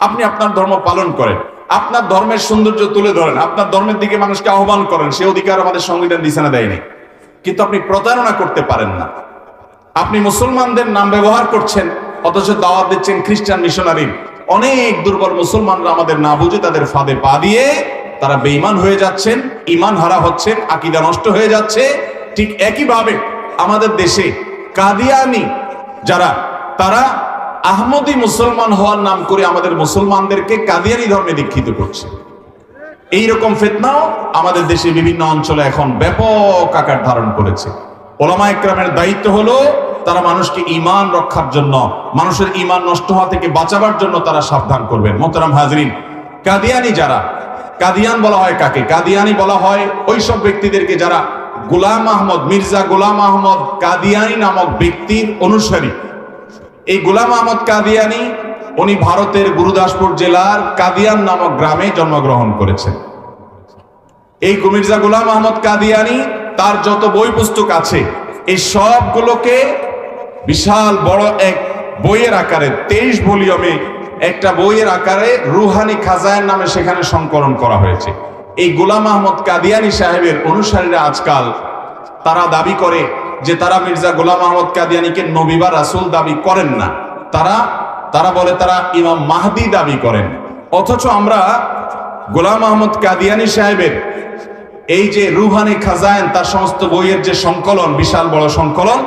আপনি আপনার ধর্ম পালন করেন। আপনার ধর্মের সৌন্দর্য তুলে ধরেন। আপনার ধর্মের দিকে মানুষকে আহ্বান করেন। সে অধিকার আমাদের সংবিধান দিশানা দেয়নি। কিন্তু আপনি প্রতারণা করতে পারেন না। আপনি মুসলমানদের নাম ব্যবহার করছেন, অথচ দাওয়াত দিচ্ছেন খ্রিস্টান মিশনারি। অনেক দুর্বল মুসলমানরা আমাদের না বুঝে তাদের ফাঁদে পা দিয়ে তারা বেঈমান হয়ে যাচ্ছেন ইমান হারা হচ্ছেন, আকিদা নষ্ট হয়ে যাচ্ছে। ঠিক একইভাবে আমাদের দেশে কাদিয়ানি যারা, তারা আহমদি মুসলমান হওয়ার নাম করে আমাদের মুসলমানদেরকে কাদিয়ানি ধর্মে দীক্ষিত করছে। এইরকম ফেতনাও আমাদের দেশে বিভিন্ন অঞ্চলে এখন ব্যাপক আকার ধারণ করেছে। ওলামা একরামের দায়িত্ব হলো তারা মানুষকে ইমান রক্ষার জন্য, মানুষের ইমান নষ্ট হওয়া থেকে বাঁচাবার জন্য তারা সাবধান করবেন। মোহতারাম হাজরিন, কাদিয়ানি যারা, কাদিয়ান বলা হয় কাকে? কাদিয়ানি বলা হয় ওই সব ব্যক্তিদেরকে যারা গোলাম আহমদ, মির্জা গোলাম আহমদ কাদিয়ানি নামক ব্যক্তির অনুসারী। এই গোলাম আহমদ কাদিয়ানি, উনি ভারতের গুরুদাসপুর জেলার কাদিয়ান নামক গ্রামে জন্মগ্রহণ করেছেন। এই কুমির্জা গোলাম আহমদ কাদিয়ানি, তার যত বই পুস্তক আছে, এই সবগুলোকে বিশাল বড় এক বইয়ের আকারে, তেইশ ভলিউমে একটা বইয়ের আকারে রুহানি খাজায়ের নামে সেখানে সংকলন করা হয়েছে। এই গোলাম আহমদ কাদিয়ানি সাহেবের অনুসারীরা আজকাল তারা দাবি করে যে তারা মির্জা গোলাম আহমদ কাদিয়ানিকে নবী বা রাসূল দাবি করেন না। তারা তারা বলে তারা ইমাম মাহদি দাবি করেন। অথচ আমরা গোলাম আহমদ কাদিয়ানি সাহেবের এই যে রুহানি খাজায়েন, তার সমস্ত বইয়ের যে সংকলন, বিশাল বড় সংকলন,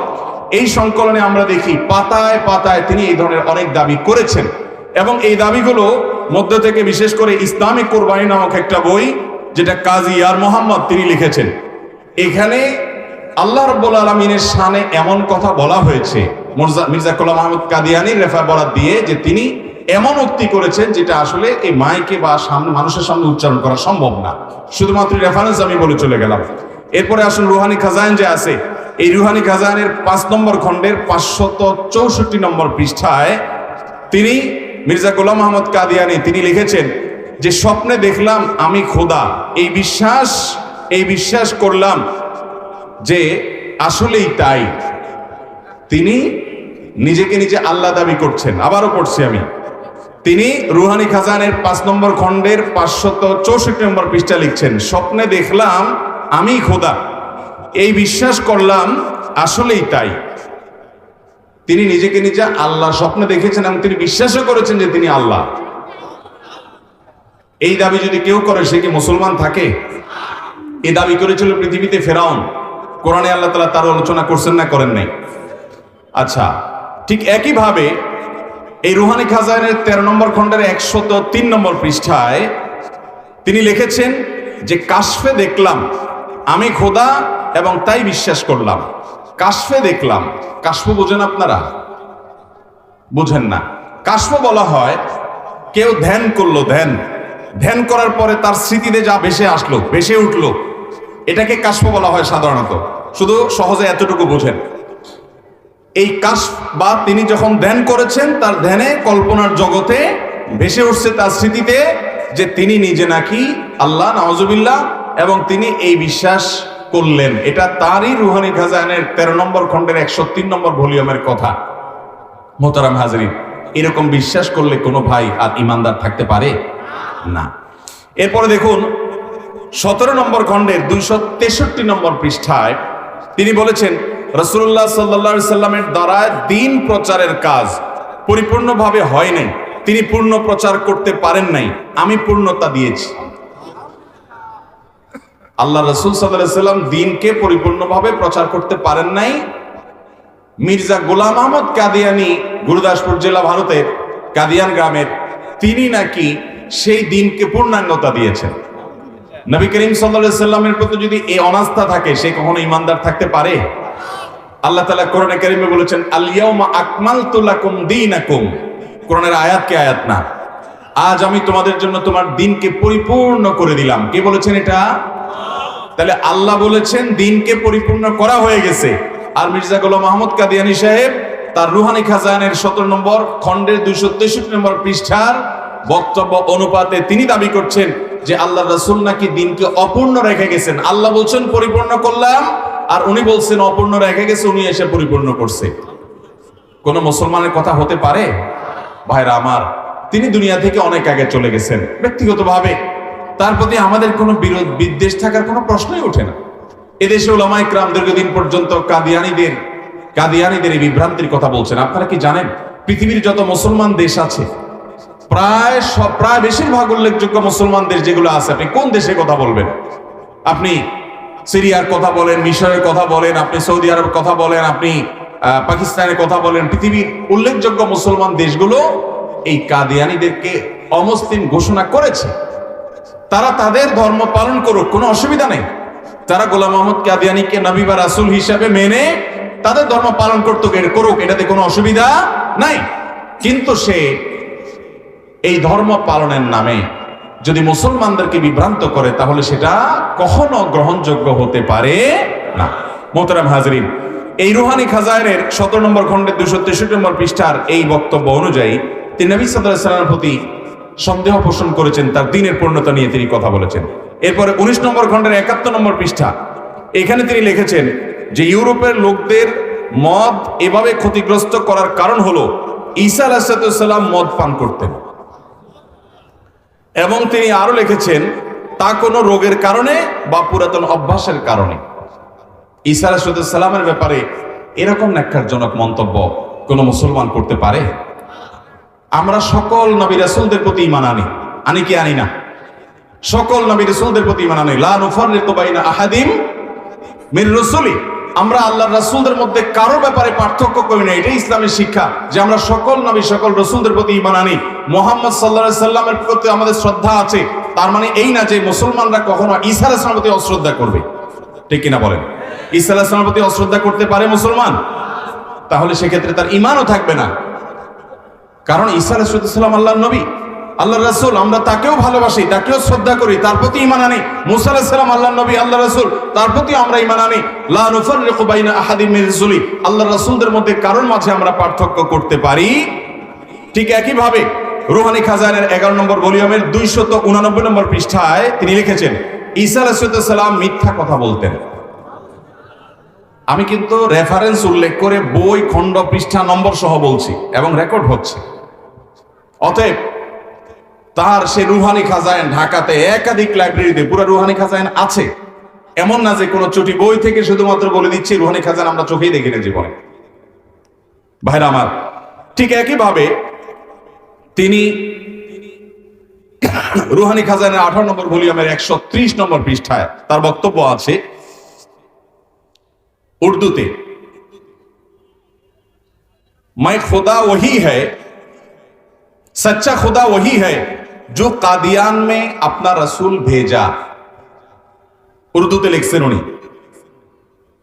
এই সংকলনে আমরা দেখি পাতায় পাতায় তিনি এই ধরনের অনেক দাবি করেছেন। এবং এই দাবিগুলো মধ্য থেকে বিশেষ করে ইসলামিক কোরবানি নামক একটা বই, যেটা কাজী আর মোহাম্মদ তিনি লিখেছেন। এখানে আল্লাহ রব্বুল আলমিনের শানে এমন কথা বলা হয়েছে, মির্জা গোলাম আহমদ কাদিয়ানির রেফা বরাদ দিয়ে যে তিনি এমন উক্তি করেছেন যেটা আসলে এই মাইকে বা সামনে মানুষের সামনে উচ্চারণ করা সম্ভব না। শুধুমাত্র রেফারেন্স আমি বলে চলে গেলাম। এরপরে আসুন রুহানি খাজাইন যে আছে, এই রুহানি খাজাইনের পাঁচ নম্বর খণ্ডের পাঁচশত চৌষট্টি নম্বর পৃষ্ঠায় তিনি মির্জা গোলাম আহমদ কাদিয়ানি, তিনি লিখেছেন যে, স্বপ্নে দেখলাম আমি খোদা, এই বিশ্বাস এই বিশ্বাস করলাম যে আসলেই তাই। তিনি নিজেকে নিজে আল্লাহ দাবি করছেন। আবারও পড়ছি আমি। তিনি রুহানি খাজানের পাঁচ নম্বর খণ্ডের পাঁচশত চৌষট্টি নম্বর পৃষ্ঠা লিখছেন, স্বপ্নে দেখলাম আমি খোদা। এই বিশ্বাস করলাম আসলেই তাই। তিনি নিজেকে নিজে আল্লাহ স্বপ্নে দেখেছেন এবং তিনি বিশ্বাসও করেছেন যে তিনি আল্লাহ। এই দাবি যদি কেউ করে, সে কি মুসলমান থাকে? এই দাবি করেছিল পৃথিবীতে ফেরাউন। কোরআনে আল্লাহ তালা তার আলোচনা করছেন না, করেন নাই? আচ্ছা ঠিক একইভাবে এই রুহানি খাজানের তেরো নম্বর খণ্ডের একশত তিন নম্বর পৃষ্ঠায় তিনি লিখেছেন যে, কাশফে দেখলাম, আমি খোদা এবং তাই বিশ্বাস করলাম। কাশফে দেখলাম, কাশফ বোঝেন আপনারা? বুঝেন না। কাশফ বলা হয়, কেউ ধ্যান করল, ধ্যান। ধ্যান করার পরে তার স্মৃতিতে যা ভেসে আসলো, ভেসে উঠল এটাকে কাশফ বলা হয় সাধারণত। শুধু সহজে এতটুকু বোঝেন। এই কাশ বা তিনি যখন ধ্যান করেছেন, তার ধ্যানে কল্পনার জগতে ভেসে উঠছে তার স্মৃতিতে যে তিনি নিজে নাকি আল্লাহ নওয়াজুবিল্লাহ এবং তিনি এই বিশ্বাস করলেন। এটা তারই রুহানি খাজানের তেরো নম্বর খণ্ডের একশো তিন নম্বর ভলিউমের কথা। মোতারাম হাজরিন এরকম বিশ্বাস করলে কোনো ভাই আর ইমানদার থাকতে পারে? না। এরপরে দেখুন সতেরো নম্বর খণ্ডের দুইশো তেষট্টি নম্বর পৃষ্ঠায় তিনি বলেছেন রসুল্লাহ সাল্লা সাল্লামের দ্বারা দিন প্রচারের কাজ পরিপূর্ণভাবে হয় নাই। তিনি পূর্ণ প্রচার করতে পারেন নাই। আমি পূর্ণতা দিয়েছি। আল্লাহ রসুল সাল্লাম দিনকে পরিপূর্ণভাবে প্রচার করতে পারেন নাই। মির্জা গোলাম আহমদ কাদিয়ানি, গুরুদাসপুর জেলা ভারতের কাদিয়ান গ্রামের, তিনি নাকি সেই দিনকে পূর্ণাঙ্গতা দিয়েছেন। নবী করিম সাল্লা সাল্লামের প্রতি যদি এই অনাস্থা থাকে, সে কখনো ইমানদার থাকতে পারে? আল্লাহ তালা কোরআনে করিমে বলেছেন আলিয়াউমা আকমাল তুলাকুম দীনাকুম। কোরআনের আয়াত কে আয়াত না? আজ আমি তোমাদের জন্য তোমার দিনকে পরিপূর্ণ করে দিলাম। কে বলেছেন এটা? তাহলে আল্লাহ বলেছেন, দিনকে পরিপূর্ণ করা হয়ে গেছে। আর মির্জা গোলাম মাহমুদ কাদিয়ানি সাহেব, তার রুহানি খাজানের সতেরো নম্বর খণ্ডের দুইশো তেষট্টি নম্বর পৃষ্ঠার বক্তব্য অনুপাতে তিনি দাবি করছেন যে আল্লাহ রসুল নাকি দিনকে অপূর্ণ রেখে গেছেন। আল্লাহ বলছেন, পরিপূর্ণ করলাম। আর উনি বলছেন, অপূর্ণ রেখে গেছে, উনি এসে পরিপূর্ণ করছে। কোন মুসলমানের কথা হতে পারে? ভাইরা আমার, তিনি দুনিয়া থেকে অনেক আগে চলে গেছেন, ব্যক্তিগতভাবে। তার প্রতি আমাদের কোনো বিরোধ, বিদ্বেষ থাকার কোনো প্রশ্নই ওঠে না। এদেশে ওলামা ইকরাম দীর্ঘদিন পর্যন্ত কাদিয়ানিদের কাদিয়ানিদের এই বিভ্রান্তির কথা বলছেন। আপনারা কি জানেন, পৃথিবীর যত মুসলমান দেশ আছে প্রায় সব প্রায় বেশিরভাগ উল্লেখযোগ্য মুসলমান দেশ যেগুলো আছে, আপনি কোন দেশে কথা বলবেন? আপনি সিরিয়ার কথা বলেন, মিশরের কথা বলেন, আপনি সৌদি আরবের কথা বলেন, আপনি পাকিস্তানের কথা বলেন, পৃথিবীর উল্লেখযোগ্য মুসলমান দেশগুলো এই কাদিয়ানিদেরকে অমুসলিম ঘোষণা করেছে। তারা তাদের ধর্ম পালন করুক, কোনো অসুবিধা নেই। তারা গোলাম মোহাম্মদ কাদিয়ানিকে নবী বা রাসুল হিসাবে মেনে তাদের ধর্ম পালন করতো করুক, এটাতে কোনো অসুবিধা নাই। কিন্তু সে এই ধর্ম পালনের নামে যদি মুসলমানদেরকে বিভ্রান্ত করে, তাহলে সেটা কখনো গ্রহণযোগ্য হতে পারে না। মোহতারাম হাজরিন, এই রুহানি খাজায়ের সতেরো নম্বর খণ্ডের দুশো তেষট্টি নম্বর পৃষ্ঠার এই বক্তব্য অনুযায়ী তিনি নবী সাল্লামের প্রতি সন্দেহ পোষণ করেছেন, তার দিনের পূর্ণতা নিয়ে তিনি কথা বলেছেন। এরপরে উনিশ নম্বর খণ্ডের একাত্তর নম্বর পৃষ্ঠা, এখানে তিনি লিখেছেন যে ইউরোপের লোকদের মদ এভাবে ক্ষতিগ্রস্ত করার কারণ হলো ঈসা আলাহিসাল্লাম মদ পান করতেন। এবং তিনি আরও লিখেছেন, তা কোনো রোগের কারণে বা পুরাতন অভ্যাসের কারণে? ঈসা আলাহিসাল্লামের ব্যাপারে এরকম ন্যাক্কারজনক মন্তব্য কোনো মুসলমান করতে পারে? আমরা সকল নবী রাসুলদের প্রতি ইমান আনি। আনি কি আনি না? সকল নবী রাসূলদের প্রতি ইমান আনি। লা আহাদিম মির রসুলি। আমরা আল্লাহ রাসূলদের মধ্যে কারও ব্যাপারে পার্থক্য করি না, এটাই ইসলামের শিক্ষা যে আমরা সকল নবী, সকল রসুলদের প্রতি ইমান আনি। মোহাম্মদ সাল্লাহ সাল্লামের প্রতি আমাদের শ্রদ্ধা আছে, তার মানে এই না যে মুসলমানরা কখনো ঈসা আলাইহিসসালামের প্রতি অশ্রদ্ধা করবে। ঠিক কিনা বলেন? ঈসা আলাইহিসসালামের প্রতি অশ্রদ্ধা করতে পারে মুসলমান? তাহলে সেক্ষেত্রে তার ইমানও থাকবে না। কারণ ঈসা আলাইসালাম আল্লাহ নবী। আল্লাহ রাসূল, আমরা তাকেও ভালোবাসি, তাকেও শ্রদ্ধা করি, তার প্রতি ইমান আনি। মুসা আলাইসালাম আল্লাহ নবী আল্লাহ রাসূল, তার প্রতি আমরা ইমান আনি। লা নুফাররিকু বাইনা আহাদিম মির রাসূলি আল্লাহ রাসূলদের মধ্যে কারোর মাঝে আমরা পার্থক্য করতে পারি? ঠিক একই ভাবে রুহানি খাজানের এগারো নম্বর ভলিউমের দুইশত উনানব্বই নম্বর পৃষ্ঠায় তিনি লিখেছেন, ঈসা আলাইসালাম মিথ্যা কথা বলতেন। আমি কিন্তু রেফারেন্স উল্লেখ করে বই, খণ্ড, পৃষ্ঠা নম্বর সহ বলছি এবং রেকর্ড হচ্ছে। অতএব তার সে রুহানি খাজায়ন ঢাকাতে একাধিক লাইব্রেরিতে পুরো রুহানি খাজায়ন আছে। এমন না যে কোনো চটি বই থেকে শুধুমাত্র বলে দিচ্ছি, রুহানি খাজান আমরা চোখেই দেখি না জীবনে। ভাইরা আমার, ঠিক একইভাবে তিনি রুহানি খাজানের আঠারো নম্বর ভলিউমের একশো ত্রিশ নম্বর পৃষ্ঠায় তার বক্তব্য আছে, উর্দুতে। মাই খোদা ওহি হ্যায়, সচ্চা খোদা ওহি হ্যায় जो কাদিয়ান মে আপনার রসুল ভেজা উর্দুতে লিখছেন উনি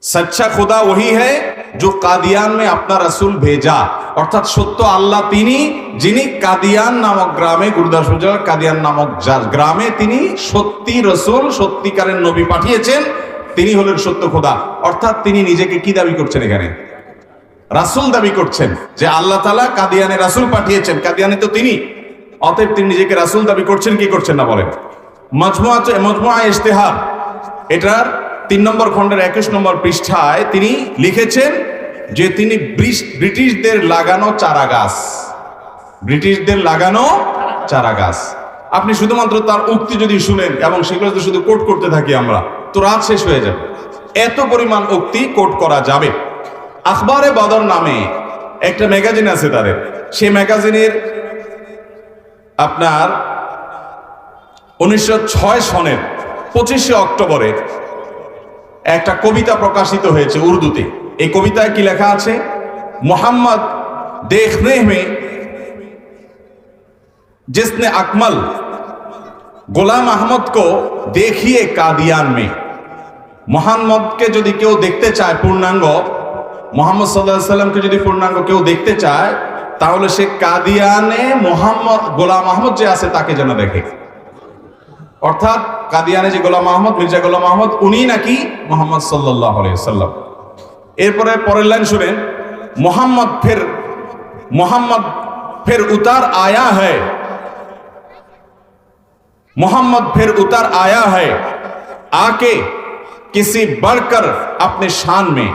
से সচ্চা খোদা ওহি হ্যায় যে কাদিয়ান মে আপনার রসুল ভেজা অর্থাৎ সত্য আল্লাহ তিনি যিনি কাদিয়ান নামক গ্রামে গুরুদাস কাদিয়ান নামক যার গ্রামে তিনি সত্যি রসুল সত্যিকারের নবী পাঠিয়েছেন তিনি হলেন সত্য খোদা অর্থাৎ তিনি নিজেকে কি দাবি করছেন এখানে রাসুল দাবি করছেন যে আল্লাহ তালা কাদিয়ানে রাসুল পাঠিয়েছেন কাদিয়ানে তো তিনি অতএব তিনি নিজেকে রাসুল দাবি করছেন, কি করছেন না বলেন? মজমুয়া মজমুয়া ইশতেহার। এটার তিন নম্বর খণ্ডের একুশ নম্বর পৃষ্ঠায় তিনি লিখেছেন যে তিনি ব্রিটিশদের লাগানো চারা গাছ ব্রিটিশদের লাগানো চারা গাছ আপনি শুধুমাত্র তার উক্তি যদি শুনেন, এবং সেগুলো যদি শুধু কোট করতে থাকি আমরা, তো রাত শেষ হয়ে যাবে। এত পরিমাণ উক্তি কোট করা যাবে। আখবারে বদর নামে একটা ম্যাগাজিন আছে তাদের। সেই ম্যাগাজিনের আপনার উনিশশো ছয় সনের পঁচিশে অক্টোবরে একটা কবিতা প্রকাশিত হয়েছে উর্দুতে এই কবিতায় কি লেখা আছে মোহাম্মদ দেখনে মে जिसने अकमल গোলাম আহমদ কো দেখিয়ে কাদিয়ান মে মোহাম্মদকে যদি কেউ দেখতে চায় পূর্ণাঙ্গ মোহাম্মদ সাল্লাহ সাল্লামকে যদি পূর্ণাঙ্গ কেউ দেখতে চায় তাহলে সে কাদিয়ানে মোহাম্মদ গোলাম আহমদ যে আছে তাকে যেন দেখে অর্থাৎ কাদিয়ানে যে গোলাম আহমদ মির্জা গোলাম আহমদ উনি নাকি মোহাম্মদ সাল্লাহ সাল্লাম এরপরে পরের লাইন শুনেন মোহাম্মদ ফের মোহাম্মদ ফের উতার আয়া হ্যায় मोहम्मद फिर उतर आया है आके किसी बढ़कर अपने शान में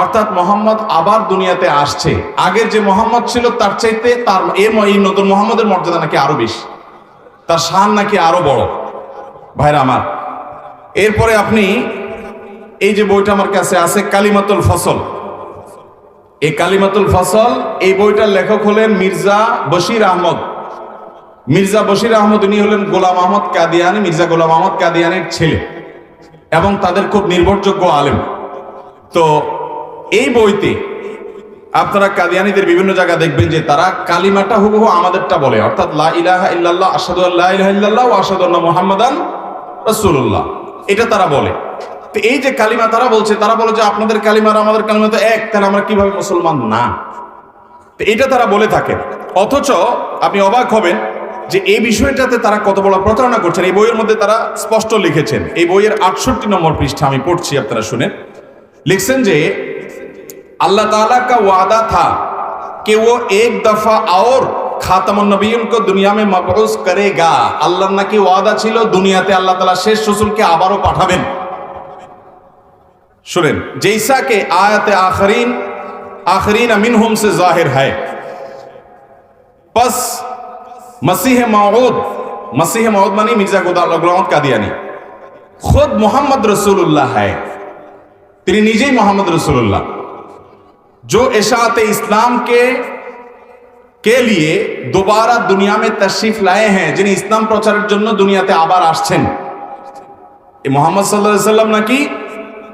অর্থাৎ মোহাম্মদ আবার দুনিয়াতে আসছে। আগের যে মোহাম্মদ ছিল, তার চাইতে তার এই নতুন মোহাম্মদের মর্যাদা নাকি আরও বেশি। তার শান নাকি আরও বড়। ভাইরা আমার, এরপরে আপনি এই যে বইটা আমার কাছে আছে, কালিমাতুল ফসল। এই কালিমাতুল ফসল, এই বইটার লেখক হলেন মির্জা বশির আহমদ। মির্জা বশির আহমদ, উনি হলেন গোলাম আহমদ কাদিয়ানি, মির্জা গোলাম আহমদ কাদিয়ানের ছেলে এবং তাদের খুব নির্ভরযোগ্য আলেম। তো এই বইতে আপনারা কাদিয়ানিদের বিভিন্ন জায়গা দেখবেন যে তারা কালিমাটা হুবহু আমাদেরটা বলে, অর্থাৎ লা ইলাহা ইল্লাল্লাহ আসাদু আল্লাহ ইলাহা ইল্লাল্লাহ ও আসাদু আন্না মুহাম্মাদান রাসূলুল্লাহ। এটা তারা বলে। তো এই যে কালিমা তারা বলছে, তারা বলে যে আপনাদের কালিমা আর আমাদের কালিমা তো এক, তাহলে আমরা কীভাবে মুসলমান? না। তো এটা তারা বলে থাকেন। অথচ আপনি অবাক হবেন যে এই বিষয়টাতে তারা কত বড় প্রতারণা করছেন। এই বইয়ের মধ্যে তারা স্পষ্ট লিখেছেন। এই বইয়ের আটষট্টি নম্বর পৃষ্ঠা আমি পড়ছি, আপনারা শুনেন। লিখছেন যে अल्लाह ताला का वादा था कि वो एक दफा और খাতামুন নবীন কো দুনিয়া মে মবউস করেগা আল্লাহর নাকি ওয়াদা ছিল দুনিয়াতে আল্লাহ তাআলা শেষ রাসূলকে আবারও পাঠাবেন শুনেন जैसा के आयत आखरीन आखरीन मिनहुम से जाहिर है बस मसीह मौऊद मसीह मौऊद मानी मिर्जा गुलाम कादियानी खुद मोहम्मद रसूलुल्लाह है তিনি নিজেই মোহাম্মদ রসুল্লাহ जो इशात इस्लाम के के लिए दोबारा दुनिया में तशरीफ लाए हैं যিনি ইসলাম প্রচারের জন্য দুনিয়াতে আবার আসছেন এই মোহাম্মদ সাল্লাহ সাল্লাম নাকি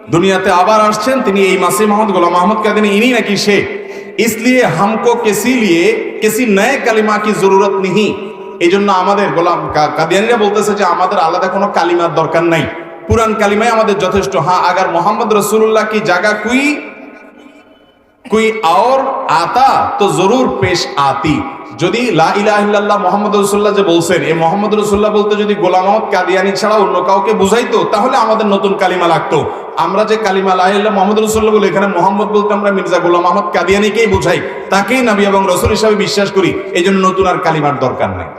দুনিয়াতে আবার আসছেন তিনি এই মাসি মোহাম্মদ গোলাম মোহাম্মদ কাদিন ইনি নাকি সে इसलिए हमको किसी लिए किसी नए कलिमा की जरूरत नहीं এই জন্য আমাদের গোলাম কা- কাদিয়ানিরা বলতেছে যে আমাদের আলাদা কোনো কালিমার দরকার নাই পুরান কালিমাই আমাদের যথেষ্ট হ্যাঁ আগার মোহাম্মদ রসুল্লাহ কি জায়গা কুই কোই আর আতা তো জরুর পেশ আতি। যদি লা ইলাহা মোহাম্মদ রসুল্লাহ যে বলছেন, এই মোহাম্মদ রসুল্লাহ বলতে যদি গোলাম আহমদ কাদিয়ানি ছাড়া অন্য কাউকে বুঝাইতো, তাহলে আমাদের নতুন কালিমা লাগতো। আমরা যে কালিমা লা ইলাহা মোহাম্মদ রসুল্লাহ বলে এখানে মোহাম্মদ বলতে আমরা মির্জা গোলাম আহমদ কাদিয়ানিকেই বুঝাই। তাকেই নবী এবং রসুল হিসাবে বিশ্বাস করি। এই জন্য নতুন আর কালিমার দরকার নেই।